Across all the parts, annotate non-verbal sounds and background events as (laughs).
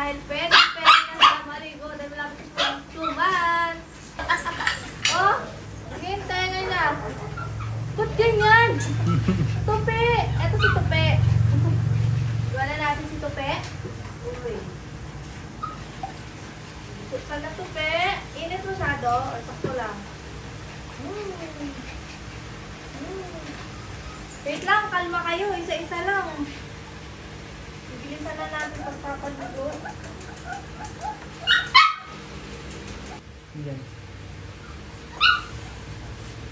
dahil pwede, pwede na sa marigo dahil po ng 2 months. oh, hintay nga na. Ba't ganyan? Tupi! Eto si Tupi. Iwanan natin si Tupi. Uy. Pag na Tupi, init masyado, or sakto lang. Mm. Wait lang, kalma kayo. Isa-isa lang. Bibilisan na natin pagpapaligo. Yan.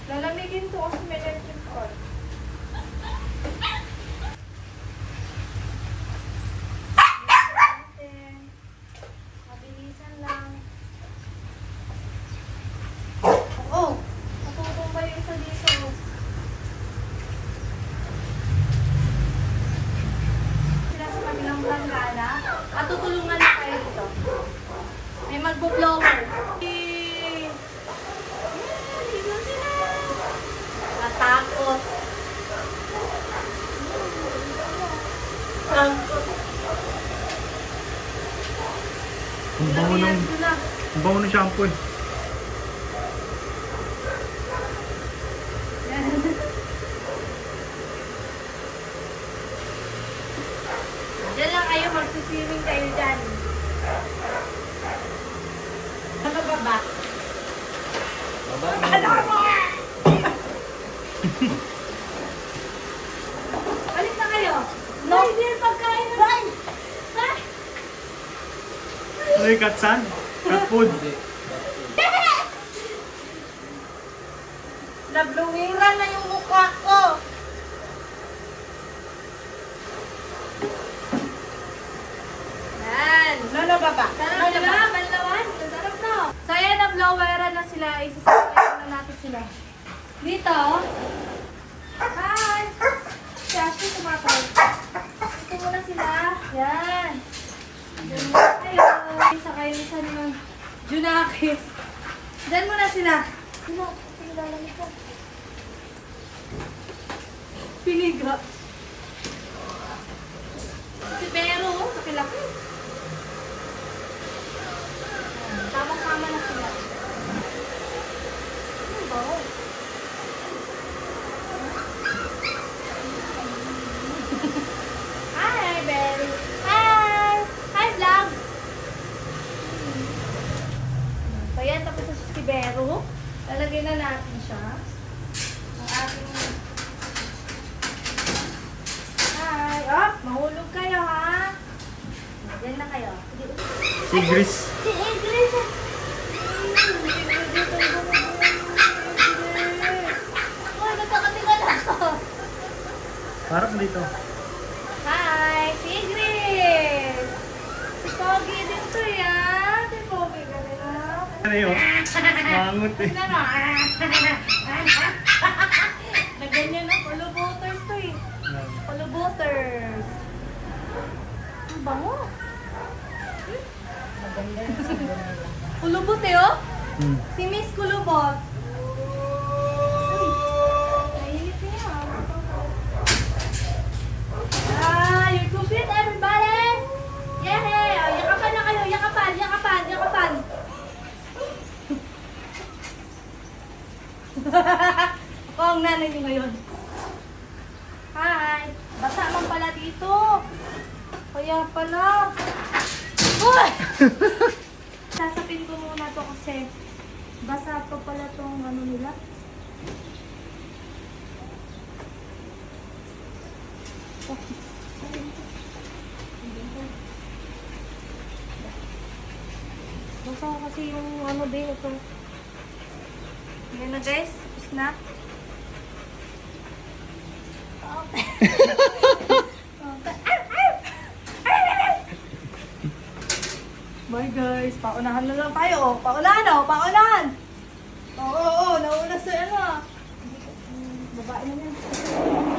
Lalamigin to kasi may electric cord. Natin. Mabilisan lang. Oh! Natutumba yung isa dito. Sila sa kabilang planggana. At tutulungan na kayo dito. May magbo-blower. Natakot. Takot. Ang bango ng, ang bango ng shampoo eh. Diyan lang kayo, magsiswimming kayo dyan. Ano ba ba? Alis na kayo. No. Hindi yung pagkain na. Ay! Ano yung cat food. (laughs) Nabluwiran na yung mukha ko. Yan. Lolo baba. Sarap na ba? Banlawan? Sarap na. So ayan, na-bloweran na sila. Isasakay na natin sila. Dito. Hi! Si Ashley tumatay. Dito muna sila. Yan. Diyan muna kayo. Isa kayo isa ng Junakis. Diyan muna sila. Sino? Lalamig ko? Piniga. Si Pero, kakilaki. Tamang-tama na sila. Ano ba? (laughs) Hi, Berry. Hi! Hi, vlog! So, yan. Tapos na si Bero. Lalagyan na natin siya. Ang ating... Hi! Oh, mahulog kayo, ha? Diyan na kayo. Si Ingrid! Uy, nagkakatinga na ako. Parang dito. Hi, si Ingrid! Si Pogi din to yan. Si Pogi ka. Ano yun? Mangot eh. (laughs) Tignan mo. Nagganyan (laughs) na, polo butters to eh. Polo butters. Ang bango. Maganda yung nila. Kulubot eh oh. Hmm. Si Miss Kulubot. Ang nanay niyo ngayon. Hi! Basa man pala dito. Kaya pala. Uy! (laughs) Sasapin ko muna to kasi basa pa pala tong ano nila. Basa kasi yung ano din ito. Yan na guys, tapos na. (laughs) Bye guys, paunahan na lang tayo. Oh. Paunahan oh, paunahan. Oo, oo, oo, nauna sa ano. ah. Babae na yan.